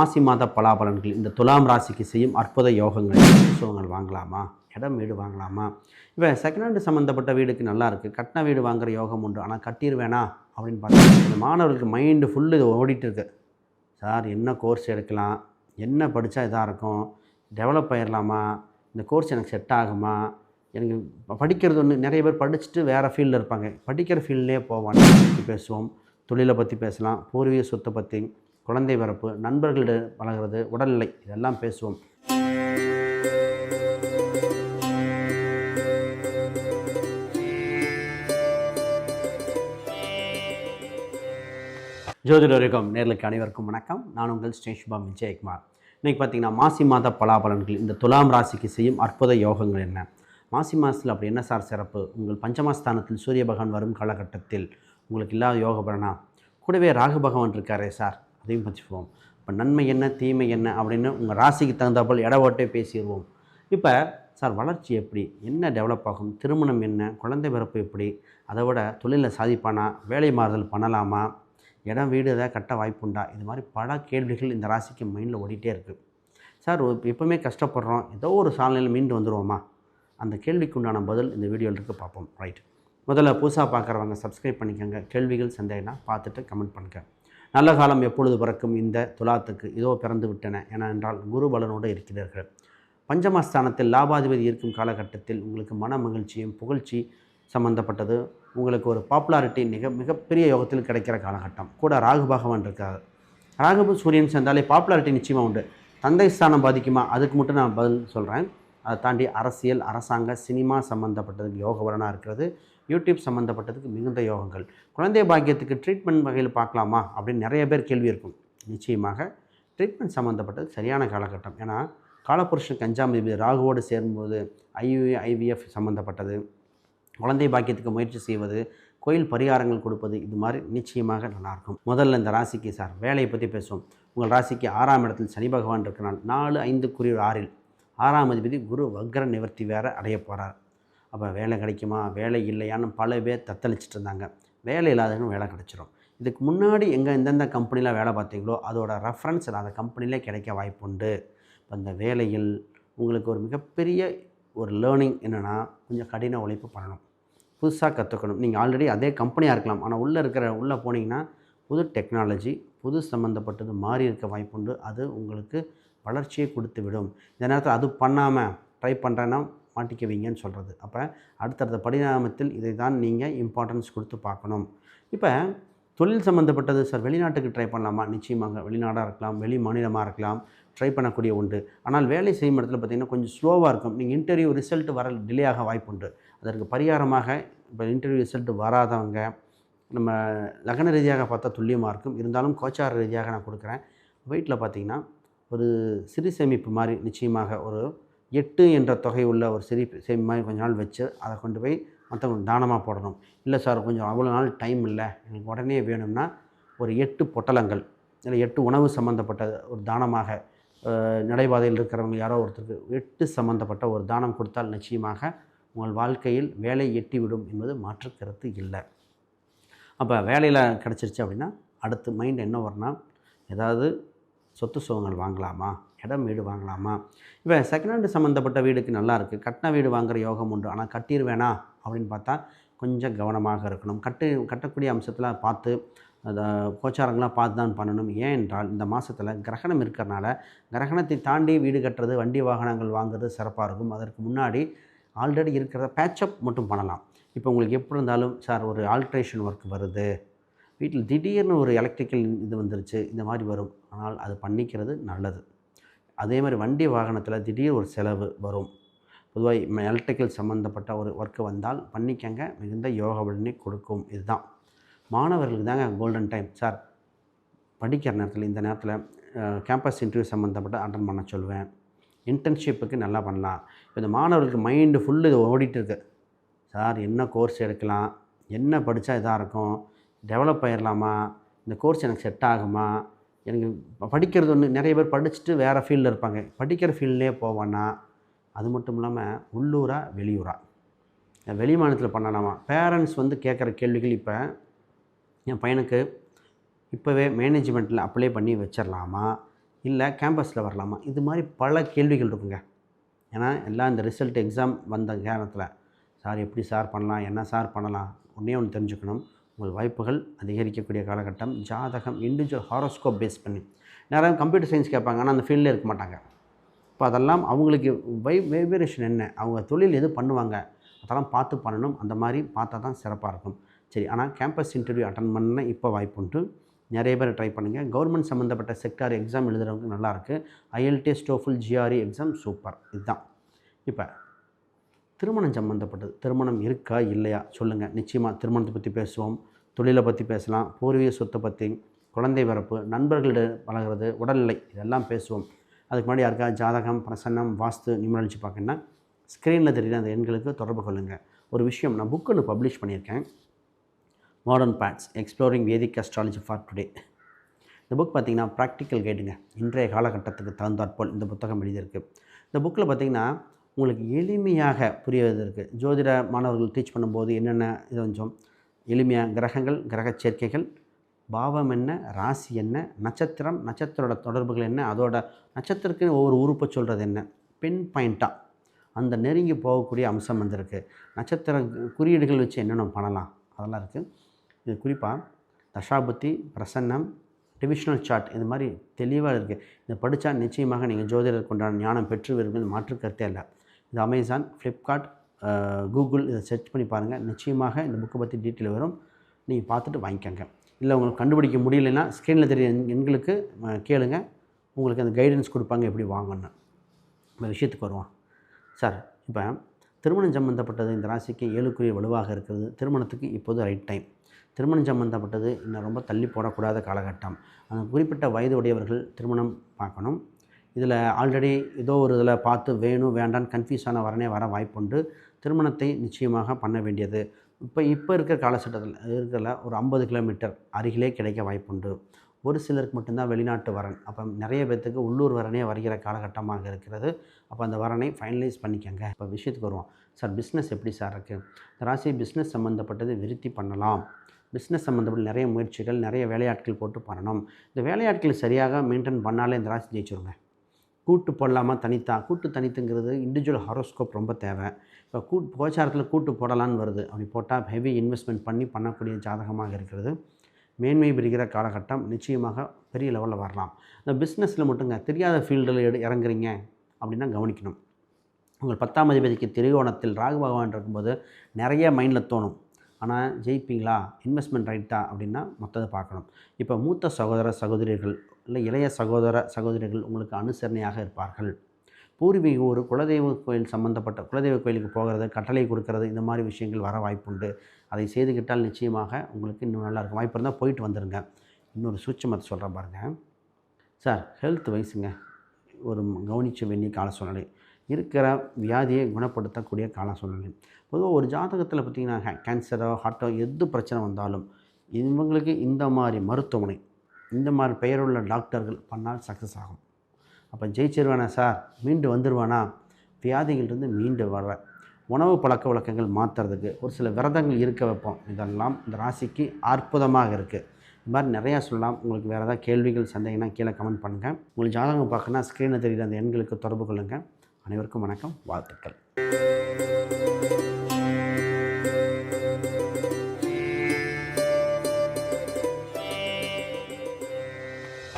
மாசி மாத பலாபலன்கள் இந்த துலாம் ராசிக்கு செய்யும் அற்புத யோகங்கள் புத்தகங்கள் வாங்கலாமா? இடம் வீடு வாங்கலாமா? இப்போ செகண்ட் ஹேண்டு சம்மந்தப்பட்ட வீடுக்கு நல்லா இருக்குது கட்டின வீடு வாங்குற யோகம் உண்டு. ஆனால் கட்டிடுவேனா அப்படின்னு பார்த்தா இந்த மாணவர்களுக்கு மைண்டு ஃபுல்லு இது ஓடிட்டு இருக்கு. சார் என்ன கோர்ஸ் எடுக்கலாம்? என்ன படித்தா இதாக இருக்கும்? டெவலப் ஆயிடலாமா இந்த கோர்ஸ் எனக்கு செட் ஆகுமா? எனக்கு படிக்கிறது ஒன்று நிறைய பேர் படிச்சுட்டு வேறு ஃபீல்டில் இருப்பாங்க. படிக்கிற ஃபீல்ட்லேயே போவான்னு பற்றி பேசுவோம். தொழிலை பற்றி பேசலாம். பூர்வீக சொத்தை பற்றி குழந்தை பிறப்பு நண்பர்களிடம் வழங்குறது உடல்நிலை இதெல்லாம் பேசுவோம். ஜோதிடரிகம் நேர்களுக்கு அனைவருக்கும் வணக்கம். நான் உங்கள் ஸ்டேஷ்பாம் விஜயகுமார். இன்றைக்கி பார்த்தீங்கன்னா மாசி மாத பலாபலன்கள் இந்த துலாம் ராசிக்கு செய்யும் அற்புத யோகங்கள் என்ன? மாசி மாதத்தில் அப்படி என்ன சார் சிறப்பு? உங்கள் பஞ்சமஸ்தானத்தில் சூரிய பகவான் வரும் காலகட்டத்தில் உங்களுக்கு இல்லாத யோக பலனா? கூடவே ராகு பகவான் இருக்காரே சார். அதையும் பற்றிப்போம் இப்போ நன்மை என்ன தீமை என்ன அப்படின்னு உங்கள் ராசிக்கு தகுந்தாப்போல் இடவோட்டே பேசிடுவோம் இப்போ சார் வளர்ச்சி எப்படி? என்ன டெவலப் ஆகும்? திருமணம் என்ன? குழந்தை பிறப்பு எப்படி? அதை விட தொழிலில் சாதிப்பானா? வேலை மாறுதல் பண்ணலாமா? இடம் வீடு எதாவது கட்ட வாய்ப்புண்டா? இது மாதிரி பல கேள்விகள் இந்த ராசிக்கு மைண்டில் ஓடிட்டே இருக்குது சார் எப்போவுமே கஷ்டப்படுறோம். ஏதோ ஒரு சூழ்நிலையில் மீண்டு வந்துடுவோமா அந்த கேள்விக்கு உண்டான பதில் இந்த வீடியோவில் இருக்க. பார்ப்போம். ரைட் முதல்ல புதுசாக பார்க்குறவங்க சப்ஸ்கிரைப் பண்ணிக்கோங்க. கேள்விகள் சந்தேகம்னா பார்த்துட்டு கமெண்ட் பண்ணுங்கள் நல்ல காலம் எப்பொழுது பிறக்கும் இந்த துலாத்துக்கு? இதோ பிறந்து விட்டன என என்றால் குரு பலனோடு இருக்கிறீர்கள். பஞ்சமஸ்தானத்தில் லாபாதிபதி இருக்கும் காலகட்டத்தில் உங்களுக்கு மன மகிழ்ச்சியும் புகழ்ச்சி சம்மந்தப்பட்டது உங்களுக்கு ஒரு பாப்புலாரிட்டி மிக மிகப்பெரிய யோகத்தில் கிடைக்கிற காலகட்டம். கூட ராகு பகவான் இருக்கார். ராகு சூரியன் சேர்ந்தாலே பாப்புலாரிட்டி நிச்சயமாக உண்டு. தந்தை ஸ்தானம் பாதிக்குமா? அதுக்கு மட்டும் நான் பதில் சொல்கிறேன் அதை தாண்டி அரசியல் அரசாங்க சினிமா சம்மந்தப்பட்டது யோக பலனாக இருக்கிறது. யூடியூப் சம்மந்தப்பட்டதுக்கு மிகுந்த யோகங்கள். குழந்தை பாக்கியத்துக்கு ட்ரீட்மெண்ட் வகையில் பார்க்கலாமா? அப்படின்னு நிறைய பேர் கேள்வி இருக்கும். நிச்சயமாக ட்ரீட்மெண்ட் சம்மந்தப்பட்டது சரியான காலகட்டம். ஏன்னா காலப்புருஷனுக்கு அஞ்சாம் தேதி ராகுவோடு சேரும்போது ஐயுஏ ஐவிஎஃப் சம்மந்தப்பட்டது குழந்தை பாக்கியத்துக்கு முயற்சி செய்வது கோயில் பரிகாரங்கள் கொடுப்பது இது மாதிரி நிச்சயமாக நல்லாயிருக்கும் முதல்ல இந்த ராசிக்கு சார் வேலையை பற்றி பேசுவோம். உங்கள் ராசிக்கு ஆறாம் இடத்தில் சனி பகவான் இருக்கிறான் நாலு ஐந்துக்குரிய ஆறில். ஆறாம் அதிபதி குரு வக்ர நிவர்த்தி வேற அடைய போகிறார் அப்போ வேலை கிடைக்குமா? வேலை இல்லையான்னு பல பேர் தத்தளிச்சிட்டு இருந்தாங்க. வேலை இல்லாதவங்க வேலை கிடச்சிரும். இதுக்கு முன்னாடி எங்கே எந்தெந்த கம்பெனியில் வேலை பார்த்தீங்களோ அதோட ரெஃபரன்ஸ் அந்த கம்பெனிலே கிடைக்க வாய்ப்புண்டு இப்போ அந்த வேலையில் உங்களுக்கு ஒரு மிகப்பெரிய ஒரு லேர்னிங் என்னென்னா கொஞ்சம் கடின உழைப்பு பண்ணணும். புதுசாக கற்றுக்கணும் நீங்கள் ஆல்ரெடி அதே கம்பெனியாக இருக்கலாம். ஆனால் உள்ளே இருக்கிற உள்ளே போனீங்கன்னா புது டெக்னாலஜி புது சம்மந்தப்பட்டது மாறி இருக்க வாய்ப்புண்டு அது உங்களுக்கு வளர்ச்சியை கொடுத்து விடும் இந்த நேரத்தில் அது பண்ணாமல் ட்ரை பண்ணுறேன்னா மாட்டிக்குவீங்கன்னு சொல்கிறது அப்போ அடுத்தடுத்த பரிணாமத்தில் இதை தான் நீங்கள் இம்பார்ட்டன்ஸ் கொடுத்து பார்க்கணும். இப்போ தொழில் சம்மந்தப்பட்டது சார் வெளிநாட்டுக்கு ட்ரை பண்ணலாமா? நிச்சயமாக வெளிநாடாக இருக்கலாம் வெளி மாநிலமாக இருக்கலாம் ட்ரை பண்ணக்கூடிய உண்டு. ஆனால் வேலை செய்யும் இடத்துல பார்த்திங்கன்னா கொஞ்சம் ஸ்லோவாக இருக்கும். நீங்கள் இன்டர்வியூ ரிசல்ட் வர டிலே ஆக வாய்ப்புண்டு. அதற்கு பரிகாரமாக இப்போ இன்டர்வியூ ரிசல்ட் வராதவங்க நம்ம லக்ன ரீதியாக பார்த்தா துல்லியமாக இருக்கும். இருந்தாலும் கோச்சார ரீதியாக நான் கொடுக்குறேன். வீட்டில் பார்த்தீங்கன்னா ஒரு சிறு சேமிப்பு மாதிரி நிச்சயமாக ஒரு எட்டு என்ற தொகை உள்ள ஒரு சிறு சேமி மாதிரி கொஞ்ச நாள் வச்சு அதை கொண்டு போய் மற்றவங்க தானமாக போடணும். இல்லை சார் கொஞ்சம் அவ்வளோ நாள் டைம் இல்லை. எனக்கு உடனே வேணும்னா ஒரு எட்டு பொட்டலங்கள் இல்லை எட்டு உணவு சம்மந்தப்பட்ட ஒரு தானமாக நடைபாதையில் இருக்கிறவங்க யாரோ ஒருத்தருக்கு எட்டு சம்மந்தப்பட்ட ஒரு தானம் கொடுத்தால் நிச்சயமாக உங்கள் வாழ்க்கையில் வேலை எட்டிவிடும் என்பது மாற்று கருத்து இல்லை. அப்போ வேலையில் கிடச்சிருச்சு அப்படின்னா அடுத்து மைண்ட் என்ன வரணும் ஏதாவது சொத்து சுகங்கள் வாங்கலாமா? இடம் வீடு வாங்கலாமா? இப்போ செகண்ட் ஹேண்டு சம்மந்தப்பட்ட வீடுக்கு நல்லா இருக்குது கட்டின வீடு வாங்குற யோகம் உண்டு. ஆனால் கட்டிடுவேனா அப்படின்னு பார்த்தா கொஞ்சம் கவனமாக இருக்கணும். கட்டு கட்டக்கூடிய அம்சத்தில் பார்த்து அதை கோச்சாரங்களாக பார்த்து தான் பண்ணணும். ஏன் என்றால் இந்த மாதத்தில் கிரகணம் இருக்கிறனால கிரகணத்தை தாண்டி வீடு கட்டுறது வண்டி வாகனங்கள் வாங்குறது சிறப்பாக இருக்கும். அதற்கு முன்னாடி ஆல்ரெடி இருக்கிறத பேச்சப் மட்டும் பண்ணலாம். இப்போ உங்களுக்கு எப்படி இருந்தாலும் சார் ஒரு ஆல்ட்ரேஷன் ஒர்க் வருது. வீட்டில் திடீர்னு ஒரு எலக்ட்ரிக்கல் இது வந்துருச்சு. இந்த மாதிரி வரும். ஆனால் அது பண்ணிக்கிறது நல்லது. அதே மாதிரி வண்டி வாகனத்தில் திடீர் ஒரு செலவு வரும். பொதுவாக எலக்ட்ரிக்கல் சம்மந்தப்பட்ட ஒரு ஒர்க்கு வந்தால் பண்ணிக்கங்க மிகுந்த யோக பலனை கொடுக்கும். இதுதான். மாணவர்களுக்கு தாங்க கோல்டன் டைம் சார் படிக்கிற நேரத்தில் இந்த நேரத்தில் கேம்பஸ் இன்டர்வியூ சம்மந்தப்பட்ட அட்டன் பண்ண சொல்லுவேன். இன்டர்ன்ஷிப்புக்கு நல்லா பண்ணலாம். இந்த மாணவர்களுக்கு மைண்டு ஃபுல்லு இது ஓடிட்டு இருக்கு. சார் என்ன கோர்ஸ் எடுக்கலாம்? என்ன படித்தா இதாக இருக்கும்? டெவலப் ஆயிடலாமா இந்த கோர்ஸ் எனக்கு செட் ஆகுமா? எனக்கு படிக்கிறது ஒன்று நிறைய பேர் படிச்சுட்டு வேறு ஃபீல்டில் இருப்பாங்க. படிக்கிற ஃபீல்ட்லேயே போவானா அது மட்டும் இல்லாமல் உள்ளூராக வெளியூரா? வெளி மாநிலத்தில் பண்ணலாமா? பேரண்ட்ஸ் வந்து கேட்குற கேள்விகள் இப்போ என் பையனுக்கு இப்போவே மேனேஜ்மெண்ட்டில் அப்ளை பண்ணி வச்சிடலாமா இல்லை கேம்பஸில் வரலாமா? இது மாதிரி பல கேள்விகள் இருக்குங்க. ஏன்னா எல்லாம் இந்த ரிசல்ட் எக்ஸாம் வந்த நேரத்தில் சார் எப்படி சார் பண்ணலாம்? என்ன சார் பண்ணலாம்? ஒன்றே ஒன்று தெரிஞ்சுக்கணும். உங்கள் வாய்ப்புகள் அதிகரிக்கக்கூடிய காலகட்டம். ஜாதகம் இண்டிவிஜுவல் ஹாரோஸ்கோப் பேஸ் பண்ணி. நேரம் கம்ப்யூட்டர் சயின்ஸ் கேட்பாங்க ஆனால் அந்த ஃபீல்டில் இருக்க மாட்டாங்க. இப்போ அதெல்லாம் அவங்களுக்கு வை வைப்ரேஷன் என்ன? அவங்க தொழில் எது பண்ணுவாங்க? அதெல்லாம் பார்த்து பண்ணணும். அந்த மாதிரி பார்த்தா தான் சிறப்பாக இருக்கும். சரி ஆனால் கேம்பஸ் இன்டர்வியூ அட்டன் பண்ண இப்போ வாய்ப்புண்டு நிறைய பேர் ட்ரை பண்ணுங்கள் கவர்மெண்ட் சம்மந்தப்பட்ட செக்டார் எக்ஸாம் எழுதுகிறவங்க நல்லாயிருக்கு IELTS TOEFL GRE exam super இதுதான். இப்போ திருமணம் சம்மந்தப்பட்டது திருமணம் இருக்கா? இல்லையா? சொல்லுங்கள் நிச்சயமாக திருமணத்தை பற்றி பேசுவோம். தொழிலை பற்றி பேசலாம். பூர்வீக சொத்தை பற்றி குழந்தை பிறப்பு நண்பர்களிடம் வளர்கிறது உடல்நிலை இதெல்லாம் பேசுவோம். அதுக்கு முன்னாடி யாருக்கா ஜாதகம் பிரசன்னம் வாஸ்து நிமிடழிச்சு பார்க்கணுன்னா ஸ்க்ரீனில் தெரியுற அந்த எண்களுக்கு தொடர்பு கொள்ளுங்கள் ஒரு விஷயம் நான் புக் ஒன்று பப்ளிஷ் பண்ணியிருக்கேன். Modern paths exploring Vedic astrology for today இந்த புக் பார்த்திங்கன்னா ப்ராக்டிக்கல் கைடுங்க இன்றைய காலகட்டத்துக்கு தகுந்தாற்போல் இந்த புத்தகம் எழுதியிருக்கு. இந்த புக்கில் பார்த்திங்கன்னா உங்களுக்கு எளிமையாக புரியவதற்கு ஜோதிட மாணவர்கள் டீச் பண்ணும்போது என்னென்ன இது கொஞ்சம் எளிமையாக கிரகங்கள் கிரக சேர்க்கைகள் பாவம் என்ன ராசி என்ன நட்சத்திரம் நட்சத்திரோட தொடர்புகள் என்ன அதோட நட்சத்திரத்துக்கு ஒவ்வொரு உறுப்பை சொல்கிறது என்ன? பின் பாயிண்ட்டாக அந்த நெருங்கி போகக்கூடிய அம்சம் வந்திருக்கு. நட்சத்திர குறியீடுகள் வச்சு என்னென்ன பண்ணலாம்? அதெல்லாம் இருக்குது இது குறிப்பாக தசாபுத்தி பிரசன்னம் டிவிஷனல் சார்ட் இது மாதிரி தெளிவாக இருக்குது இதை படித்தா நிச்சயமாக நீங்கள் ஜோதிடருக்கு உண்டான ஞானம் பெற்றுவீர்கள் மாற்று கருத்தே இல்லை. இந்த அமேசான் ஃப்ளிப்கார்ட் கூகுள் இதை சர்ச் பண்ணி பாருங்கள் நிச்சயமாக இந்த புக்கை பற்றி டீட்டெயில் வரும். நீங்கள் பார்த்துட்டு வாங்கிக்கோங்க. இல்லை உங்களுக்கு கண்டுபிடிக்க முடியலைன்னா ஸ்க்ரீனில் தெரிய எங்களுக்கு கேளுங்க. உங்களுக்கு அந்த கைடன்ஸ் கொடுப்பாங்க எப்படி வாங்கணும் இந்த விஷயத்துக்கு வருவோம். சார் இப்போ திருமணம் சம்மந்தப்பட்டது இந்த ராசிக்கு ஏழுக்குரிய வலுவாக இருக்கிறது. திருமணத்துக்கு இப்போது ரைட் டைம் திருமணம் சம்மந்தப்பட்டது இன்னும் ரொம்ப தள்ளி போடக்கூடாத காலகட்டம். அந்த குறிப்பிட்ட வயது உடையவர்கள் திருமணம் பார்க்கணும். இதில் ஆல்ரெடி ஏதோ ஒரு இதில் பார்த்து வேணும் வேண்டான்னு கன்ஃபியூஸ் ஆன வரனே வர வாய்ப்புண்டு. திருமணத்தை நிச்சயமாக பண்ண வேண்டியது. இப்போ இப்போ இருக்கிற காலகட்டத்தில் இருக்கிற ஒரு ஐம்பது கிலோமீட்டர் அருகிலே கிடைக்க வாய்ப்புண்டு. ஒரு சிலருக்கு மட்டும்தான் வெளிநாட்டு வரன். அப்போ நிறைய பேர்த்துக்கு உள்ளூர் வரனே வருகிற காலகட்டமாக இருக்கிறது. அப்போ அந்த வரனை ஃபைனலைஸ் பண்ணிக்கோங்க. இப்போ விஷயத்துக்கு வருவோம். சார் பிஸ்னஸ் எப்படி சார் இருக்குது இந்த ராசி பிஸ்னஸ் சம்மந்தப்பட்டது விருத்தி பண்ணலாம். பிஸ்னஸ் சம்மந்தப்பட்ட நிறைய முயற்சிகள் நிறைய வேலையாட்கள் போட்டு பண்ணணும். இந்த வேலையாட்கள் சரியாக மெயின்டைன் பண்ணாலே இந்த ராசி ஜெயிச்சுருங்க. கூட்டு போடலாமா தனித்தா? கூட்டு தனித்துங்கிறது இண்டிவிஜுவல் ஹாரோஸ்கோப் ரொம்ப தேவை. இப்போ கூட் கோச்சாரத்தில் கூட்டு போடலான்னு வருது. அப்படி போட்டால் ஹெவி இன்வெஸ்ட்மெண்ட் பண்ணி பண்ணக்கூடிய ஜாதகமாக இருக்கிறது. மேன்மை பெறுகிற காலகட்டம் நிச்சயமாக பெரிய லெவலில் வரலாம். இந்த பிஸ்னஸில் மட்டுங்க தெரியாத ஃபீல்டில் எடு இறங்குறீங்க அப்படின்னா கவனிக்கணும். உங்கள் பத்தாம் அதிபதிக்கு திரிகோணத்தில் ராகு பகவான் இருக்கும்போது நிறைய மைண்டில் தோணும். ஆனால் ஜெயிப்பீங்களா? இன்வெஸ்ட்மெண்ட் ரைட்டா அப்படின்னா மொத்தத்தை பார்க்கணும். இப்போ மூத்த சகோதர சகோதரிகள் இல்லை இளைய சகோதர சகோதரிகள் உங்களுக்கு அனுசரணையாக இருப்பார்கள். பூர்வீக ஊர் குலதெய்வ கோயில் சம்மந்தப்பட்ட குலதெய்வ கோயிலுக்கு போகிறது கட்டளை கொடுக்கறது இந்த மாதிரி விஷயங்கள் வர வாய்ப்புண்டு. அதை செய்துக்கிட்டால் நிச்சயமாக உங்களுக்கு இன்னும் நல்லா இருக்கும். வாய்ப்பு இருந்தால் போயிட்டு வந்துடுங்க இன்னொரு சூட்சமத்தை சொல்கிறேன் பாருங்கள் சார் ஹெல்த் வைஸுங்க ஒரு கவனிக்க வேண்டிய கால சூழ்நிலை. இருக்கிற வியாதியை குணப்படுத்தக்கூடிய கால சூழ்நிலை. பொதுவாக ஒரு ஜாதகத்தில் பார்த்திங்கன்னா கேன்சரோ ஹார்ட்டோ எது பிரச்சனை வந்தாலும் இவங்களுக்கு இந்த மாதிரி மருத்துவமனை இந்த மாதிரி பெயருள்ள டாக்டர்கள் பண்ணால் சக்ஸஸ் ஆகும். அப்போ ஜெயிச்சிருவானா சார்? மீண்டு வந்துடுவானா வியாதிகளிலிருந்து மீண்டு வர. உணவு பழக்க வழக்கங்கள் மாற்றுறதுக்கு ஒரு சில விரதங்கள் இருக்க வைப்போம். இதெல்லாம் இந்த ராசிக்கு அற்புதமாக இருக்குது இது மாதிரி நிறையா சொல்லலாம். உங்களுக்கு வேறு ஏதாவது கேள்விகள் சந்தேகம்னா கீழே கமெண்ட் பண்ணுங்கள் உங்களுக்கு ஜாதகம் பார்க்கணுன்னா ஸ்க்ரீனில் தெரியுற அந்த எண்களுக்கு தொடர்பு கொள்ளுங்கள் அனைவருக்கும் வணக்கம். வாழ்த்துக்கள்.